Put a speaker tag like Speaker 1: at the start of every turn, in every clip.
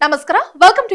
Speaker 1: ನಮಸ್ಕಾರ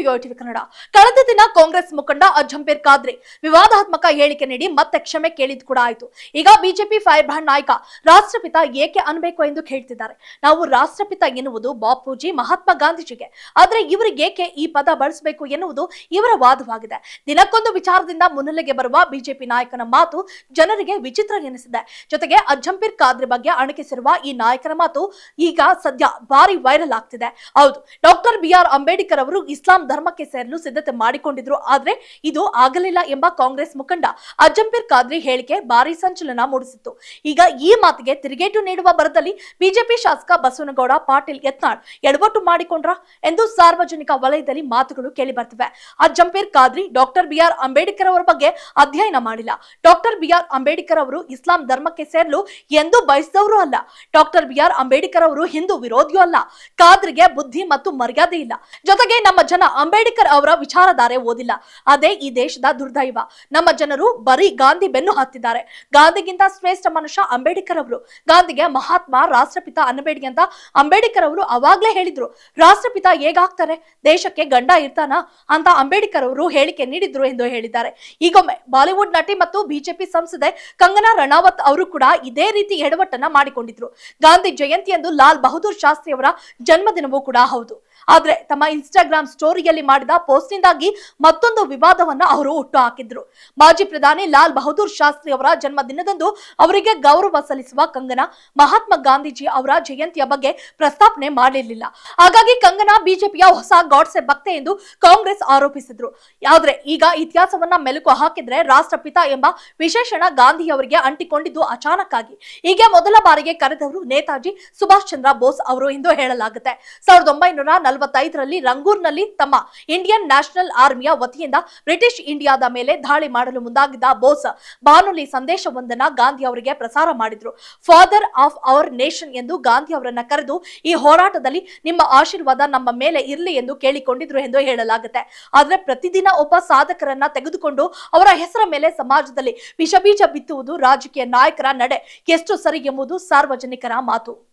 Speaker 1: to TV Kannada. ಕಳೆದ ದಿನ ಕಾಂಗ್ರೆಸ್ ಮುಖಂಡ ಅಜಂಪೀರ್ ಖಾದ್ರಿ ವಿವಾದಾತ್ಮಕ ಹೇಳಿಕೆ ನೀಡಿ ಮತ್ತೆ ಕ್ಷಮೆ ಕೇಳಿದ್ ಕೂಡ ಆಯ್ತು. ಈಗ ಬಿಜೆಪಿ ಫೈರ್ ಬ್ರಾಂಡ್ ನಾಯಕ, ರಾಷ್ಟ್ರಪಿತ ಏಕೆ ಅನ್ಬೇಕು ಎಂದು ಕೇಳ್ತಿದ್ದಾರೆ. ನಾವು ರಾಷ್ಟ್ರಪಿತ ಎನ್ನುವುದು ಬಾಪೂಜಿ, ಮಹಾತ್ಮ ಗಾಂಧೀಜಿಗೆ. ಆದ್ರೆ ಇವರಿಗೆ ಏಕೆ ಈ ಪದ ಬಳಸಬೇಕು ಎನ್ನುವುದು ಇವರ ವಾದವಾಗಿದೆ. ದಿನಕ್ಕೊಂದು ವಿಚಾರದಿಂದ ಮುನ್ನೆಲೆಗೆ ಬರುವ ಬಿಜೆಪಿ ನಾಯಕನ ಮಾತು ಜನರಿಗೆ ವಿಚಿತ್ರ ಎನಿಸಿದೆ. ಜೊತೆಗೆ ಅಜ್ಜಂಪೀರ್ ಖಾದ್ರಿ ಬಗ್ಗೆ ಅಣಕಿಸಿರುವ ಈ ನಾಯಕನ ಮಾತು ಈಗ ಸದ್ಯ ಭಾರಿ ವೈರಲ್ ಆಗ್ತಿದೆ. ಹೌದು, ಡಾಕ್ಟರ್ ಬಿ ಆರ್ ಅಂಬೇಡ್ಕರ್ ಅವರು ಇಸ್ಲಾಂ ಧರ್ಮಕ್ಕೆ ಸೇರಲು ಸಿದ್ಧತೆ ಮಾಡಿಕೊಂಡಿದ್ರು. ಆದ್ರೆ ಇದು ಆಗಲಿಲ್ಲ ಎಂಬ ಕಾಂಗ್ರೆಸ್ ಮುಖಂಡ ಅಜ್ಜಂಪೀರ್ ಖಾದ್ರಿ ಹೇಳಿಕೆ ಭಾರಿ ಸಂಚಲನ ಮೂಡಿಸಿತ್ತು. ಈಗ ಈ ಮಾತಿಗೆ ತಿರುಗೇಟು ನೀಡುವ ಬರದಲ್ಲಿ ಬಿಜೆಪಿ ಶಾಸಕ ಬಸವನಗೌಡ ಪಾಟೀಲ್ ಯತ್ನಾಳ್ ಎಡವಟ್ಟು ಮಾಡಿಕೊಂಡ್ರ ಎಂದು ಸಾರ್ವಜನಿಕ ವಲಯದಲ್ಲಿ ಮಾತುಗಳು ಕೇಳಿ ಬರ್ತವೆ Ajjampeer Khadri, doctor B R Ambedkar ಅವರ ಬಗ್ಗೆ ಅಧ್ಯಯನ ಮಾಡಿಲ್ಲ. ಡಾಕ್ಟರ್ ಬಿ ಆರ್ ಅಂಬೇಡ್ಕರ್ ಅವರು ಇಸ್ಲಾಂ ಧರ್ಮಕ್ಕೆ ಸೇರಲು ಎಂದು ಬಯಸಿದವರು ಅಲ್ಲ. ಡಾಕ್ಟರ್ ಬಿ ಆರ್ ಅಂಬೇಡ್ಕರ್ ಅವರು ಹಿಂದೂ ವಿರೋಧಿಯೂ ಅಲ್ಲ. ಖಾದ್ರಿಗೆ ಬುದ್ಧಿ ಮತ್ತು ಮರ್ಯಾದೆ ಇಲ್ಲ. ಜೊತೆಗೆ ನಮ್ಮ ಜನ ಅಂಬೇಡ್ಕರ್ ಅವರ ವಿಚಾರಧಾರೆ ಓದಿಲ್ಲ. ಅದೇ ಈ ದೇಶದ ದುರ್ದೈವ. ನಮ್ಮ ಜನರು ಬರೀ ಗಾಂಧಿ ಬೆನ್ನು ಹತ್ತಿದ್ದಾರೆ. ಗಾಂಧಿಗಿಂತ ಶ್ರೇಷ್ಠ ಮನುಷ್ಯ ಅಂಬೇಡ್ಕರ್ ಅವರು. ಗಾಂಧಿಗೆ ಮಹಾತ್ಮ, ರಾಷ್ಟ್ರಪಿತ ಅನ್ನಬೇಡಿ ಅಂತ ಅಂಬೇಡ್ಕರ್ ಅವರು ಅವಾಗ್ಲೇ ಹೇಳಿದ್ರು. ರಾಷ್ಟ್ರಪಿತ ಹೇಗಾಗ್ತಾರೆ? ದೇಶಕ್ಕೆ ಗಂಡ ಇರ್ತಾನ? ಅಂತ ಅಂಬೇಡ್ಕರ್ ಅವರು ಹೇಳಿಕೆ ನೀಡಿದ್ರು ಎಂದು ಹೇಳಿದ್ದಾರೆ. ಈಗೊಮ್ಮೆ ಬಾಲಿವುಡ್ ನಟಿ ಮತ್ತು ಬಿಜೆಪಿ ಸಂಸದೆ ಕಂಗನಾ ರಣಾವತ್ ಅವರು ಕೂಡ ಇದೇ ರೀತಿ ಎಡವಟ್ಟನ್ನ ಮಾಡಿಕೊಂಡಿದ್ರು. ಗಾಂಧಿ ಜಯಂತಿ ಎಂದು ಲಾಲ್ ಬಹದ್ದೂರ್ ಶಾಸ್ತ್ರಿ ಅವರ ಜನ್ಮದಿನವೂ ಕೂಡ ಹೌದು. ಆದ್ರೆ ತಮ್ಮ ಇನ್ಸ್ಟಾಗ್ರಾಮ್ ಸ್ಟೋರಿಯಲ್ಲಿ ಮಾಡಿದ ಪೋಸ್ಟ್ ನಿಂದಾಗಿ ಮತ್ತೊಂದು ವಿವಾದವನ್ನ ಅವರು ಹುಟ್ಟು ಹಾಕಿದ್ರು. ಮಾಜಿ ಪ್ರಧಾನಿ ಲಾಲ್ ಬಹದ್ದೂರ್ ಶಾಸ್ತ್ರಿ ಅವರ ಜನ್ಮದಿನದಂದು ಅವರಿಗೆ ಗೌರವ ಸಲ್ಲಿಸುವ ಕಂಗನಾ ಮಹಾತ್ಮ ಗಾಂಧೀಜಿ ಅವರ ಜಯಂತಿಯ ಬಗ್ಗೆ ಪ್ರಸ್ತಾಪನೆ ಮಾಡಿರಲಿಲ್ಲ. ಹಾಗಾಗಿ ಕಂಗನಾ ಬಿಜೆಪಿಯ ಹೊಸ ಗಾಡ್ಸೆ ಭಕ್ತೆ ಎಂದು ಕಾಂಗ್ರೆಸ್ ಆರೋಪಿಸಿದ್ರು. ಆದ್ರೆ ಈಗ ಇತಿಹಾಸವನ್ನ ಮೆಲುಕು ಹಾಕಿದ್ರೆ ರಾಷ್ಟ್ರಪಿತ ಎಂಬ ವಿಶೇಷಣ ಗಾಂಧಿ ಅವರಿಗೆ ಅಂಟಿಕೊಂಡಿದ್ದು ಅಚಾನಕ್ ಆಗಿ ಹೀಗೆ ಮೊದಲ ಬಾರಿಗೆ ಕರೆದವರು ನೇತಾಜಿ ಸುಭಾಷ್ ಚಂದ್ರ ಬೋಸ್ ಅವರು ಎಂದು ಹೇಳಲಾಗುತ್ತೆ. ಸಾವಿರದ ಒಂಬೈನೂರ ನಲವತ್ತೈದರಲ್ಲಿ ರಂಗೂರ್ನಲ್ಲಿ ತಮ್ಮ ಇಂಡಿಯನ್ ನ್ಯಾಷನಲ್ ಆರ್ಮಿಯ ವತಿಯಿಂದ ಬ್ರಿಟಿಷ್ ಇಂಡಿಯಾದ ಮೇಲೆ ದಾಳಿ ಮಾಡಲು ಮುಂದಾಗಿದ್ದ ಬೋಸ್ ಬಾನುಲಿ ಸಂದೇಶವೊಂದನ್ನ ಗಾಂಧಿ ಅವರಿಗೆ ಪ್ರಸಾರ ಮಾಡಿದ್ರು. ಫಾದರ್ ಆಫ್ ಅವರ್ ನೇಷನ್ ಎಂದು ಗಾಂಧಿ ಅವರನ್ನ ಕರೆದು, ಈ ಹೋರಾಟದಲ್ಲಿ ನಿಮ್ಮ ಆಶೀರ್ವಾದ ನಮ್ಮ ಮೇಲೆ ಇರಲಿ ಎಂದು ಕೇಳಿಕೊಂಡಿದ್ರು ಎಂದು ಹೇಳಲಾಗುತ್ತೆ. ಆದರೆ ಪ್ರತಿದಿನ ಒಬ್ಬ ಸಾಧಕರನ್ನ ತೆಗೆದುಕೊಂಡು ಅವರ ಹೆಸರ ಮೇಲೆ ಸಮಾಜದಲ್ಲಿ ವಿಷಬೀಜ ಬಿತ್ತುವುದು ರಾಜಕೀಯ ನಾಯಕರ ನಡೆ. ಎಷ್ಟು ಸರಿ ಎಂಬುದು ಸಾರ್ವಜನಿಕರ ಮಾತು.